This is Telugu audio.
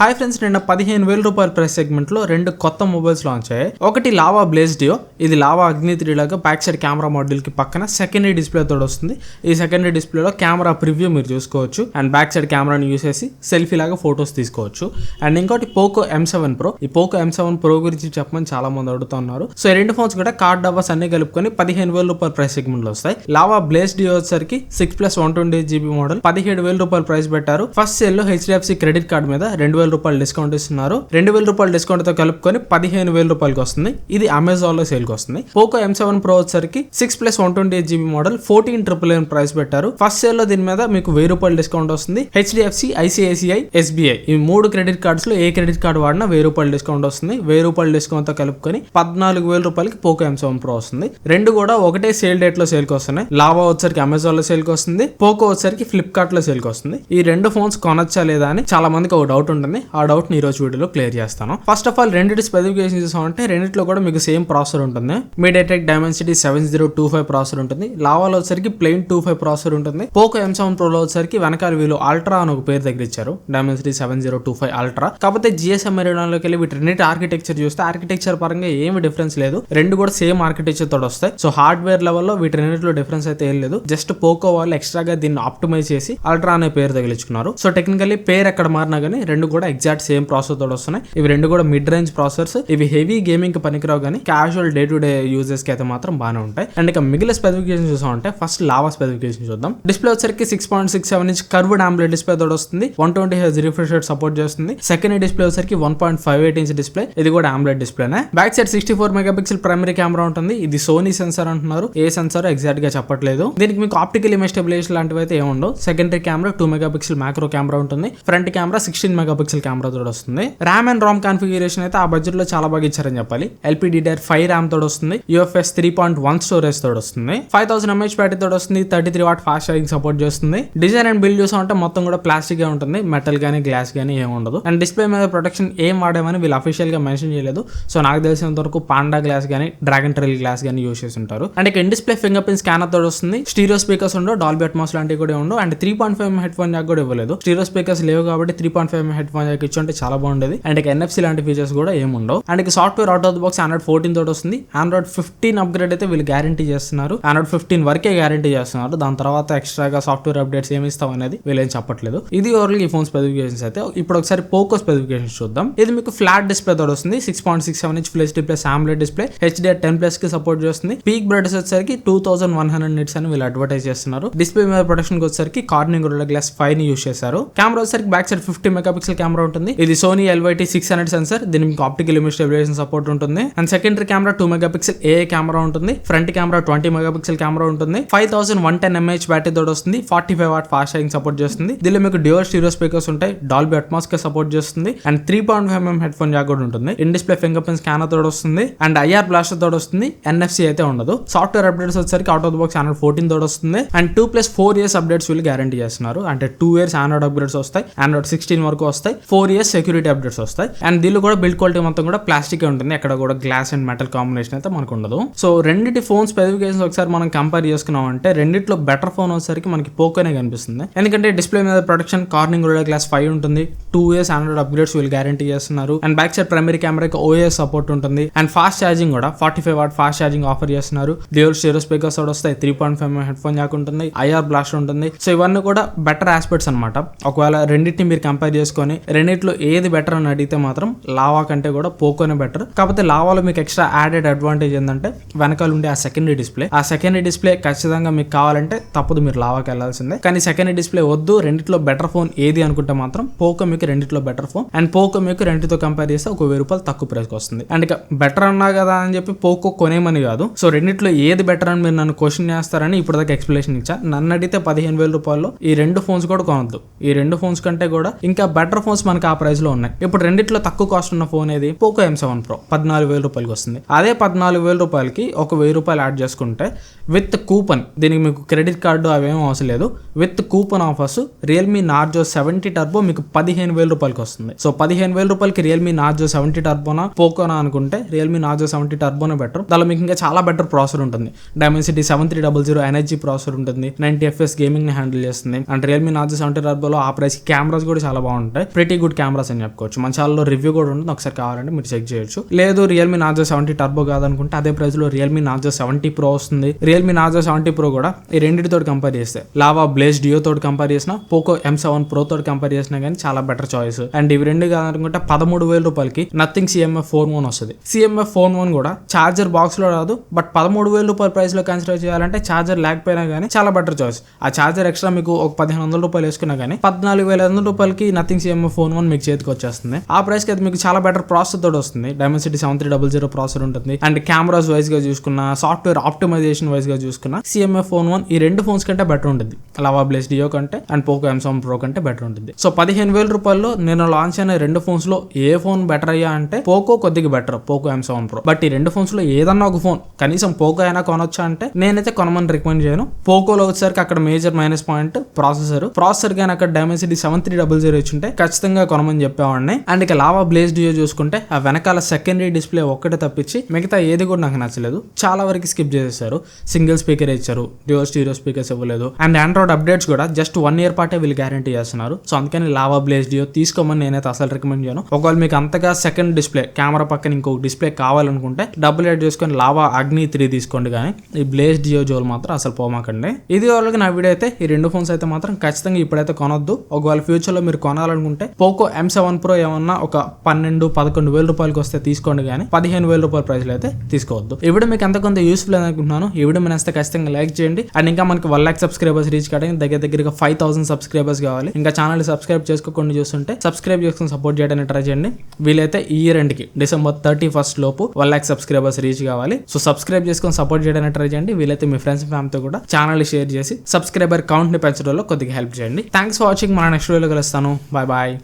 హాయ్ ఫ్రెండ్స్ నిన్న పదిహేను వేల రూపాయల ప్రైస్ సెగ్మెంట్లో రెండు కొత్త మొబైల్స్ లాంచ్ అయ్యాయి. ఒకటి లావా బ్లేజ్ డియో ఇది లావా అగ్ని త్రీ లాగా బ్యాక్ సైడ్ కెమెరా మోడల్కి పక్కన సెకండరీ డిస్ప్లే తోడు వస్తుంది. ఈ సెకండరీ డిస్ప్లేలో కెమెరా ప్రివ్యూ మీరు చూసుకోవచ్చు. అండ్ బ్యాక్ సైడ్ కెమెరాని యూస్ చేసి సెల్ఫీ లాగా ఫొటోస్ తీసుకోవచ్చు. అండ్ ఇంకోటి పోకో ఎం సెవెన్ ప్రో ఈ పోకో ఎం సెవెన్ ప్రో గురించి చెప్పమని చాలా మంది అడుగుతున్నారు. సో ఈ రెండు ఫోన్స్ కూడా కార్డ్ డబ్బాస్ అన్ని కలుపుకొని పదిహేను వేల రూపాయల ప్రైస్ సెగ్మెంట్లో వస్తాయి. లావా బ్లేజ్ డియో వచ్చేసరికి six plus one twenty GB model పదిహేడు వేల రూపాయల ప్రైస్ పెట్టారు. ఫస్ట్ సెల్లో హెచ్డిఎఫ్సి క్రెడిట్ కార్డ్ మీద రెండు వేల రూపాయలు డిస్కౌంట్ ఇస్తున్నారు. రెండు వేల రూపాయలు డిస్కౌంట్తో కలుపుకొని పదిహేను వేల రూపాయలకి వస్తుంది. ఇది అమెజాన్లో సేల్ వస్తుంది. పోకో ఎం సెవెన్ ప్రో వచ్చేసరికి six plus one twenty eight GB model fourteen triple N price పెట్టారు. ఫస్ట్ సేల్లో దీని మీద మీకు వెయ్యి రూపాయలు డిస్కౌంట్ వస్తుంది. హెచ్డిఎఫ్సి ఐసిఐసిఐ ఎస్బీఐ ఈ మూడు క్రెడిట్ కార్డ్స్లో ఏ క్రెడిట్ కార్డ్ వాడినా వెయ్యి రూపాయలు డిస్కౌంట్ వస్తుంది. వెయ్యి రూపాయలు డిస్కౌంట్తో కలుపుకొని పద్నాలుగు వేల రూపాయలకి పోకో ఎం సెవెన్ ప్రో వస్తుంది. రెండు కూడా ఒకటే సేల్ డేట్లో సేల్ వస్తున్నాయి. లావా వచ్చరికి అమెజాన్లో సేల్ వస్తుంది. పోకో వచ్చరికి ఫ్లిప్కార్ట్లో సేల్ వస్తుంది. ఈ రెండు ఫోన్స్ కొనొచ్చా లేదా అని చాలా మందికి ఒక డౌట్ ఉంటుంది. ఆ డౌట్ని ఈ రోజు వీడియోలో క్లియర్ చేస్తాను. ఫస్ట్ ఆఫ్ ఆల్ రెండింటి స్పెసిఫికేషన్ చూసామంటే రెండిట్లో కూడా మీకు సేమ్ ప్రాసెసర్ ఉంటుంది. MediaTek Dimensity seven zero two five processor ఉంటుంది. లావాలో వచ్చేసరికి ప్లెయిన్ టూ ఫైవ్ ప్రాసెసర్ ఉంటుంది. పోకో ఎం సెవెన్ ప్రోలో వచ్చేసరికి వెనకాల వీళ్ళు అల్ట్రా అని ఒక పేరు దగ్గర ఇచ్చారు. Dimensity seven zero two five ultra కాకపోతే జిఎస్ఎం లోకి వెళ్ళి వీటి రెండింటి ఆర్కిటెక్చర్ చూస్తే ఆర్కిటెక్చర్ పరంగా ఏమి డిఫరెన్స్ లేదు. రెండు కూడా సేమ్ ఆర్కిటెక్చర్ తోటి వస్తాయి. సో హార్డ్వేర్ లెవెల్లో వీటి రెండింటిలో డిఫరెన్స్ అయితే ఏం లేదు. జస్ట్ పోకో వాళ్ళు ఎక్స్ట్రాగా దీన్ని ఆప్టిమైజ్ చేసి అల్ట్రా అనే పేరు తగిలించుకున్నారు. సో టెక్నికలీ పేరు ఎక్కడ మారినా కానీ రెండు కూడా ఎగ్జాక్ట్ సేమ్ ప్రాసెసర్ తోటి వస్తున్నాయి. ఇవి రెండు కూడా మిడ్ రేంజ్ ప్రాసెసర్స్ ఇవి హెవీ గేమింగ్కి పనికిరావు కానీ క్యాజువల్ డే టు డే యూజెస్కి అయితే మాత్రం బాగానే ఉంటాయి. అండ్ ఇక మిగిలిన స్పెసిఫికేషన్ చూసామంటే ఫస్ట్ లావా స్పెసిఫికేషన్ చూద్దాం. డిస్ప్లే వచ్చరికి six point six seven inch curved AMOLED display తోటి వస్తుంది. One twenty H refresh rate support చేస్తుంది. సెకండ్ డిస్ప్లే వచ్చరికి one point five eight inch display ఇది కూడా AMOLED డిస్ప్లేనే back side sixty four mega pixel primary camera ఉంటుంది. ఇది సోనీ సెన్సార్ అంటున్నారు. ఏ సెన్సార్ ఎగ్జాక్ట్గా చెప్పట్లేదు. దీనికి మీకు ఆప్టికల్ ఇమేజ్ స్టెబిలేషన్ లాంటివి అయితే ఏముండవు secondary camera two mega pixel macro camera ఉంటుంది. Front camera sixteen mega megapixel camera తోడు వస్తుంది. ర్యామ్ అండ్ రామ్ కాన్ఫిగరేషన్ అయితే ఆ బడ్జెట్లో చాలా బాగా ఇచ్చారని చెప్పాలి. ఎల్పిడిఆర్ ఫైవ్ ర్యామ్ తోడు వస్తుంది. UFS three point one storage తోడు వస్తుంది. ఫైవ్ థౌసండ్ ఎంహెచ్ బ్యాటరీ తోడు వస్తుంది. Thirty three watt fast charging support చేస్తుంది. డిజైన్ అండ్ బిల్డ్ చూసామంటే మొత్తం కూడా ప్లాస్టిక్గా ఉంటుంది. మెటల్ గానీ గ్లాస్ గానీ ఏమి ఉండదు. అండ్ డిస్ప్లే మీద ప్రొటెక్షన్ ఏం వాడామని వీళ్ళు అఫీషియల్గా మెన్షన్ చేయలేదు. సో నాకు తెలిసినంత వరకు పాండా గ్లాస్ గానీ డ్రాగన్ ట్రైల్ గ్లాస్ గానీ యూస్ చేసి ఉంటారు. అండ్ ఇక డిస్ప్లే ఫింగర్ ప్రింట్ స్కానర్ తోడు వస్తుంది. స్టీరియో స్పీకర్స్ ఉండవు. డాల్బీ అట్మాస్ లాంటివి కూడా ఉండవు. And three point five head phone jack కూడా ఇవ్వలేదు. స్టీరియో స్పీకర్స్ లేవు కాబట్టి three point five head phone jack ఇచ్చి ఉంటే చాలా బాగుండేది. అండ్ ఇక ఎన్ఎఫ్సి లాంటి ఫీచర్స్ కూడా ఏమి ఉండవు అండ్ ఇక software out of the box Android fourteen తోటి వస్తుంది. ఆండ్రాయిడ్ ఫిఫ్టీన్ అప్గ్రేడ్ అయితే వీళ్ళు గ్యారంటీ చేస్తున్నారు. ఆండ్రాయిడ్ ఫిఫ్టీన్ వరకే గ్యారంటీ చేస్తున్నారు. దాని తర్వాత ఎక్స్ట్రాగా సాఫ్ట్వేర్ అప్డేట్స్ ఏమి ఇస్తాం అనేది వీళ్ళు ఏం చెప్పట్లేదు. ఇది ఓవరాల్ ఈ ఫోన్ స్పెసిఫికేషన్స్ అయితే. ఇప్పుడు ఒకసారి పోకో స్పెసిఫికేషన్స్ చూద్దాం. ఇది మీకు ఫ్లాట్ డిస్ప్లే తోటి వస్తుంది. Six point six seven inch plus display AMOLED display HDR ten ప్లస్కి support చేస్తుంది. పీక్ బ్రైట్నెస్ వచ్చేసరికి two thousand one hundred nits అని వీళ్ళు అడ్వర్టైజ్ చేస్తున్నారు. డిస్ప్లే మీద ప్రొటెక్షన్ వచ్చేసరికి కార్నింగ్ గ్లాస్ ఫైవ్ని యూస్ చేశారు. కెమెరా వచ్చేసరికి back side fifty mega pixel camera ఉంటుంది. ఇది Sony LYT six hundred sensor దీనికి మీకు ఆప్టికల్ ఇమేజ్ స్టెబిలైజేషన్ సపోర్ట్ ఉంటుంది. And secondary camera two mega pixel A camera ఉంటుంది. Front camera twenty mega pixel camera ఉంటుంది five thousand one ten MH battery తోడు వస్తుంది. Forty five watt fast charging support చేస్తుంది. దీనిలో మీకు డ్యూయల్ స్టీరియో స్పీకర్స్ ఉంటాయి. డాల్బీ అట్మాస్కి సపోర్ట్ చేస్తుంది. And three point five MM head phone jack కూడా ఉంటుంది. In display finger print scanner తోడు వస్తుంది అండ్ ఐఆర్ బ్లాస్టర్ తోడు వస్తుంది. ఎన్ఎఫ్సి అయితే ఉండదు. సాఫ్ట్వేర్ అప్డేట్స్ వచ్చేసరికి out of the box Android fourteen తోడు వస్తుంది. And two plus four years updates వీళ్ళు గ్యారంటీ చేస్తున్నారు. అంటే టూ ఇయర్స్ ఆండ్రాయిడ్ అప్డేట్స్ వస్తాయి. ఆండ్రాయిడ్ సిక్స్టీన్ వరకు వస్తాయి. ఫోర్ ఇయర్స్ సెక్యూరిటీ అప్డేట్స్ వస్తాయి. అండ్ దీనిలో కూడా బిల్డ్ క్వాలిటీ మొత్తం కూడా ప్లాస్టిక్ ఉంటుంది. ఎక్కడ కూడా గ్లాస్ అండ్ మెటల్ కాంబినేషన్ అయితే మనకు ఉండదు. సో రెండింటి ఫోన్ స్పెసిఫికేషన్స్ ఒకసారి మనం కంపేర్ చేసుకున్నాం అంటే రెండిట్లో బెటర్ ఫోన్ వచ్చేసరికి మనకి పోకోనే కనిపిస్తుంది. ఎందుకంటే డిస్ప్లే మీద ప్రొటెక్షన్ కార్నింగ్ గ్లాస్ ఫైవ్ ఉంటుంది. టూ ఇయర్స్ ఆండ్రాయిడ్ అప్గ్రేడ్స్ వీళ్ళు గ్యారంటీ చేస్తున్నారు. అండ్ బ్యాక్ సైడ్ ప్రైమరీ కెమెరాకి ఓఎస్ సపోర్ట్ ఉంటుంది. అండ్ ఫాస్ట్ ఛార్జింగ్ కూడా forty five watt fast charging offer చేస్తున్నారు. డ్యూయల్ స్టీరియో స్పీకర్స్ కూడా వస్తాయి. Three point five head phone jack ఉంటుంది. ఐఆర్ బ్లాస్ట్ ఉంటుంది. సో ఇవన్నీ కూడా బెటర్ ఆస్పెక్ట్స్ అనమాట ఒకవేళ రెండింటిని మీరు కంపేర్ చేసుకొని రెండిట్లో ఏది బెటర్ అని అడిగితే మాత్రం లావా కంటే కూడా పోకోనే బెటర్ కాకపోతే లావాలో మీకు ఎక్స్ట్రా యాడెడ్ అడ్వాంటేజ్ ఏంటంటే వెనకాల ఉండే ఆ సెకండరీ డిస్ప్లే ఆ సెకండరీ డిస్ప్లే ఖచ్చితంగా మీకు కావాలంటే తప్పదు మీరు లావాకి వెళ్ళాల్సిందే. కానీ సెకండరీ డిస్ప్లే వద్దు రెండిట్లో బెటర్ ఫోన్ ఏది అనుకుంటే మాత్రం పోకో మీకు రెండిట్లో బెటర్ ఫోన్ అండ్ పోకో మీకు రెండుతో కంపేర్ చేస్తే ఒక వెయ్యి రూపాయలు తక్కువ ప్రైస్కి వస్తుంది. అండ్ ఇక బెటర్ అన్నా కదా అని చెప్పి పోకో కొనేమని కాదు. సో రెండిట్లో ఏది బెటర్ అని మీరు నన్ను క్వశ్చన్ చేస్తారని ఇప్పుడు దాకా ఎక్స్ప్లెనేషన్ ఇచ్చా. నన్ను అడిగితే పదిహేను వేల రూపాయలు ఈ రెండు ఫోన్స్ కూడా కొనద్దు. ఈ రెండు ఫోన్స్ కంటే కూడా ఇంకా బెటర్ ఫోన్స్ మనకి ఆ ప్రైస్లో ఉన్నాయి. ఇప్పుడు రెండిట్లో తక్కువ కాస్ట్ ఉన్న ఫోన్ ఏది? పోకో ఎం సెవెన్ ప్రో పద్నాలుగు వేల రూపాయలకి వస్తుంది. అదే పద్నాలుగు వేల రూపాయలకి ఒక వెయ్యి రూపాయలు యాడ్ చేసుకుంటే విత్ కూపన్ దీనికి మీకు క్రెడిట్ కార్డు అవేం అవసరం లేదు. With coupon offers Realme Narzo seventy turbo మీకు పదిహేను వేల రూపాయలకి వస్తుంది. సో పదిహేను వేల రూపాయలకి రియల్మీ నాజో సెవెంటీ టర్బోనా పోకోనా అనుకుంటే రియల్మీ నాజో సెవెంటీ టర్బోనా బెటర్ దానిలో మీకు ఇంకా చాలా బెటర్ ప్రాసెసర్ ఉంటుంది. Dimensity seven three double zero energy processor ఉంటుంది నైన్టీ ఎఫ్ఎస్ గేమింగ్ని హ్యాండిల్ చేస్తుంది. అండ్ రియల్మీ నాజో సెవెంటీ టర్బోలో ఆ ప్రైస్ కెమెరాస్ కూడా చాలా బాగుంటాయి. ప్రెటీ గుడ్ కెమెరాస్ అని చెప్పుకోవచ్చు. మంచాలలో రివ్యూ కూడా ఉంటుంది. ఒకసారి కావాలంటే మీరు చెక్ చేయొచ్చు. లేదు రియల్మీ నాజో సెవెంటీ టర్బో కాదనుకుంటే అదే ప్రైస్లో రియల్మీ నాజో సెవెంటీ ప్రో వస్తుంది. రియల్మీ నాజో సెవెంటీ ప్రో కూడా ఈ రెండింటితో కంపేర్ చేస్తే. లావా బ్లేజ్ డియో తోటి కంపేర్ చేసిన పోకో ఎం సెవెన్ ప్రో తోటి కంపేర్ చేసినా కానీ చాలా బెటర్ బెటర్ చాయిస్ అండ్ ఇవి రెండు కాదనుకుంటే పదమూడు వేల రూపాయలకి నథింగ్ సిఎంఎఫ్ ఫోన్ వన్ వస్తుంది. సిఎంఎఫ్ ఫోన్ వన్ కూడా చార్జర్ బాక్స్లో రాదు బట్ పదమూడు వేల రూపాయల ప్రైస్లో కన్సిడర్ చేయాలంటే చార్జర్ లేకపోయినా కానీ చాలా బెటర్ చాయిస్ ఆ చార్జర్ ఎక్స్ట్రా మీకు ఒక పదిహేను వందల రూపాయలు వేసుకున్నా కానీ పద్నాలుగు వేల ఐదు వందల రూపాయలకి నథింగ్ సిఎంఎఫ్ ఫోన్ వన్ మీకు చేతికి వచ్చేస్తుంది. ఆ ప్రైస్కి అది మీకు చాలా బెటర్ ప్రాసెసర్ తోటి వస్తుంది. Dimensity seven three double zero processor ఉంటుంది. అండ్ కెమెరాస్ వైజ్గా చూసుకున్న సాఫ్ట్వేర్ ఆప్టిమైజేషన్ వైజ్గా చూసుకున్న సిఎంఎఫ్ ఫోన్ వన్ ఈ రెండు ఫోన్స్ కంటే బెటర్ ఉంటుంది. లవా బ్లేస్ డియో కంటే అండ్ పోకో ఎం ప్రో కంటే బెటర్ ఉంటుంది. సో పదిహేను వేల రూపాయల్లో నేను లాంచ్ అయిన రెండు ఫోన్స్లో ఏ ఫోన్ బెటర్ అయ్యా అంటే పోకో కొద్దిగా better Poco M seven Pro but ఈ రెండు ఫోన్స్లో ఏదన్నా ఒక ఫోన్ కనీసం పోకో అయినా కొనొచ్చా అంటే నేనైతే కొనమని రికమెండ్ చేయను. పోకోలో వచ్చేసరికి అక్కడ major minus point processor processor కానీ అక్కడ Dimensity seven three double zero ఉంటే ఖచ్చితంగా కొనమని చెప్పేవాడిని. అండ్ ఇక లావా బ్లేస్ డియో చూసుకుంటే ఆ వెనకాల సెకండరీ డిస్ప్లే ఒక్కటే తప్పించి మిగతా ఏది కూడా నాకు నచ్చలేదు. చాలా వరకు స్కిప్ చేసేసారు. సింగిల్ స్పీకర్ ఇచ్చారు డ్యో స్టీరియో స్పీకర్స్ ఇవ్వలేదు. అండ్ ఆండ్రాయిడ్ అప్డేట్స్ కూడా జస్ట్ వన్ ఇయర్ పాటే వీళ్ళు గ్యారంటీ చేస్తున్నారు. సో అందుకని లావా బ్లేస్ జియో తీసుకోమని నేనైతే అసలు రికమెండ్ చేయను. ఒకవేళ మీకు అంతగా సెకండ్ డిస్ప్లే కెమెరా పక్కన ఇంకో డిస్ప్లే కావాలనుకుంటే డబుల్ ఎయిట్ చేసుకొని లావా అగ్ని త్రీ తీసుకోండి కానీ ఈ బ్లేస్ జియో జోల్ మాత్రం అసలు పోమాకండి. ఇది వాళ్ళకి నా వీడియో అయితే ఈ రెండు ఫోన్స్ అయితే మాత్రం ఖచ్చితంగా ఇప్పుడైతే కొనొద్దు. ఒకవేళ ఫ్యూచర్లో మీరు కొనాలనుకుంటే పోకో ఎం సెవెన్ ప్రో ఏమన్నా ఒక పన్నెండు పదకొండు వేల రూపాయలకి వస్తే తీసుకోండి కానీ పదిహేను వేల రూపాయల ప్రైస్లో అయితే తీసుకోవద్దు. ఇవి మీకు ఎంత కొంత యూస్ఫుల్ అనుకుంటున్నాను ఈ వీడియో మీరు ఖచ్చితంగా లైక్ చేయండి. అండ్ ఇంకా మనకి వన్ ల్యాక్ సబ్స్క్రైబర్స్ రీచ్ కావడానికి దగ్గర దగ్గరగా ఫైవ్ థౌసండ్ సబ్స్క్రైబర్స్ కావాలి. ఇంకా ఛానల్ సబ్స్క్రైబ్ చేసుకోకుండా చూస్తుంటే సబ్స్క్రైబ్ చేసుకుని సపోర్ట్ చేయడానికి ట్రై చేయండి. వీలైతే ఈ ఇయర్ ఎండ్కి డిసెంబర్ థర్టీ ఫస్ట్ లోపు వన్ ల్యాక్ సబ్స్క్రైబర్స్ రీచ్ కావాలి. సో సబ్స్క్రైబ్ చేసుకొని సపోర్ట్ చేయడానికి ట్రై చేయండి. వీలైతే మీ ఫ్రెండ్స్ ఫ్యామిలీతో కూడా ఛానల్ షేర్ చేసి సబ్స్క్రైబర్ కౌంట్ని పెంచడంలో కొద్దిగా హెల్ప్ చేయండి. థ్యాంక్స్ ఫర్ వాచింగ్ మన నెక్స్ట్ వీడియోలో కలుస్తాను. Bye bye